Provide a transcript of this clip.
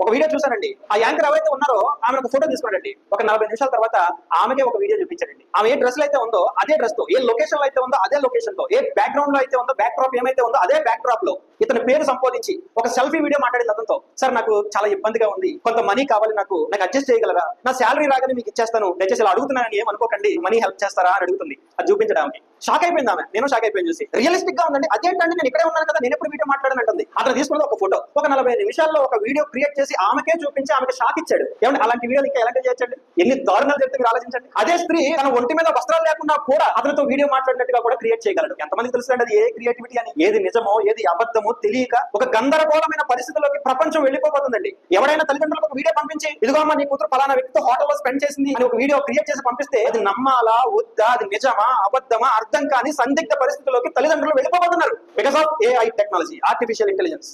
ఒక వీడియో చూసానండి ఆ యాంకర్ ఎవరైతే ఉన్నారో ఆమె ఒక ఫోటో తీసుకున్నాడండి ఒక నలభై నిమిషాల తర్వాత ఆమెకే ఒక వీడియో చూపించాడండి. ఆమె ఏ డ్రెస్లో అయితే ఉందో అదే డ్రెస్తో ఏ లొకేషన్లో అయితే ఉందో అదే లొకేషన్తో ఏ బ్యాక్గ్రౌండ్లో అయితే ఉందో బ్యాక్ డ్రాప్ ఏమైతే ఉందో అదే బ్యాక్ డ్రాప్లో ఇతని పేరు సంబోధించి ఒక సెల్ఫీ వీడియో మాట్లాడింది అతనితో. సార్ నాకు చాలా ఇబ్బందిగా ఉంది. కొంత మనీ కావాలి నాకు. నాకు అడ్జస్ట్ చేయగలరా? నా శాలరీ రాగానే మీకు ఇచ్చేస్తాను. దయచేసి ఇలా అడుగుతున్నానని ఏమనుకోకండి మనీ హెల్ప్ చేస్తారా? అని అడుగుతుంది. అది చూపించడానికి. షాక్ అయిపోయింది ఆమె. నేను షాక్ అయిపోయింది చూసి. రియలిస్టిక్గా ఉందండి అదేంటండి నేను ఇక్కడే ఉన్నాను కదా. నేను ఎప్పుడు వీడియో మాట్లాడనంటుంది అతను తీసుకున్నది ఒక ఫోటో. ఒక నలభై నిమిషాల్లో ఒక వీడియో క్రియేట్ చేసి ఆమెకే చూపించి ఆమెకు షాక్ ఇచ్చాడు. ఏమంటే అలాంటి వీడియోలు ఇంకా ఎలాంటి చేయొచ్చండి? ఎన్ని దారుణాలు చెప్తే మీరు ఆలోచించండి? అదే స్త్రీ తన ఒంటి మీద వస్త్రాలు లేకుండా కూడా అతనితో వీడియో మాట్లాడినట్టుగా కూడా క్రియేట్ చేయగలడు. ఎంతమందికి తెలుసు అది ఏ క్రియేటివిటీ అని? ఏది నిజమో? ఏది అబద్ధమో? తెలియక ఒక గందరగోళమైన పరిస్థితుల్లోకి ప్రపంచం వెళ్ళిపోతుందండి ఎవరైనా తల్లిదండ్రులకు ఒక వీడియో పంపించి ఇదిగో అమ్మ నీ కూతురు ఫలానా వ్యక్తితో హోటల్లో స్పెండ్ చేసింది అని ఒక వీడియో క్రియేట్ చేసి పంపిస్తే అది నమ్మాలా వద్దా అది నిజమా అబద్ధమా అర్థం కాని సందిగ్ధ పరిస్థితుల్లోకి తల్లిదండ్రులు వెళ్ళిపోతున్నారు because of AI technology artificial intelligence